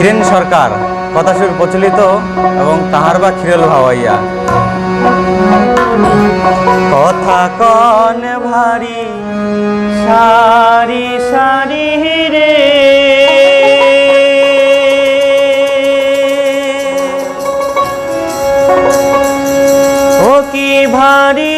ধীরেন সরকার, কথা সুর প্রচলিত এবং তাহার বা খিরল ভাওয়াইয়া কথা কন ভারী, সারি সারি রে। ও কি ভারী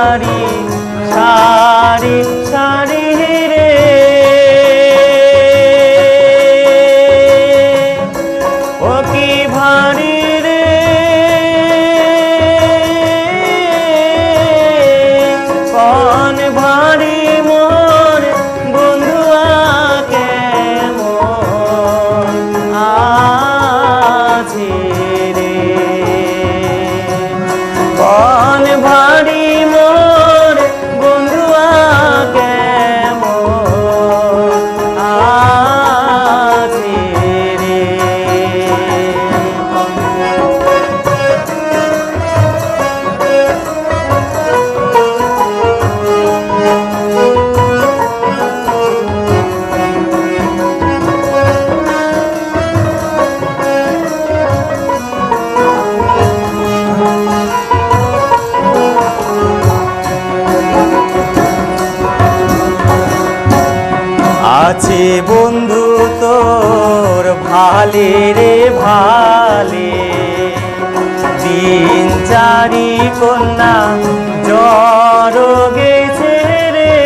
আছে বন্ধু তোর ভালে রে ভালে। দিন চারি কন্যা জ্বর গেছে রে।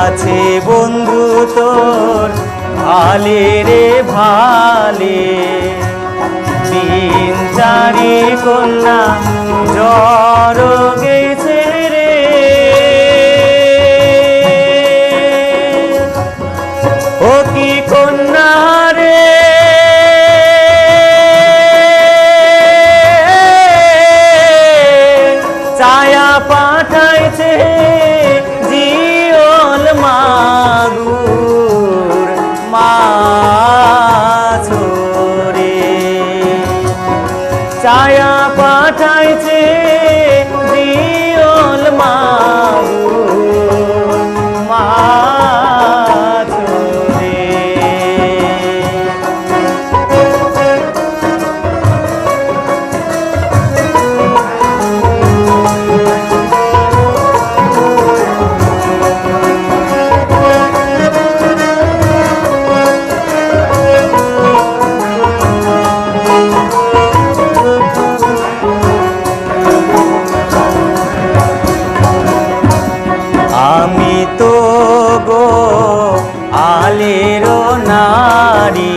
আছে বন্ধু তোর ভালে রে ভালে। দিন চারি কন্যা জ্বর পাঠাইছে জিওল মাগুর মাছরে ছায়া পাঠাইছে জিওল মাগুর কালেরও নারী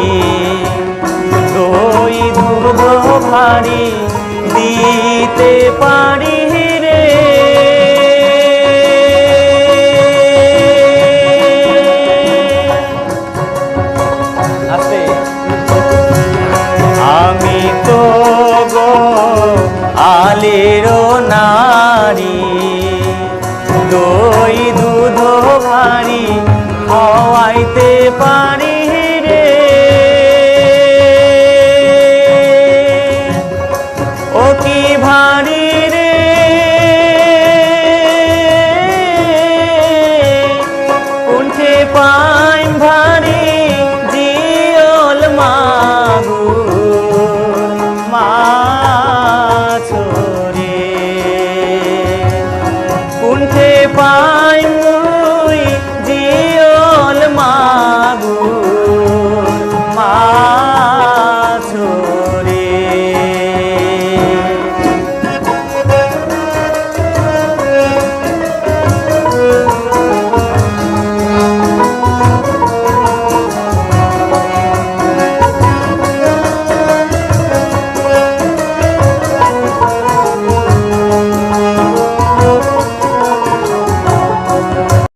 দই দুর্গ ভারি দিতে পারি রে। আমি তো গো আলে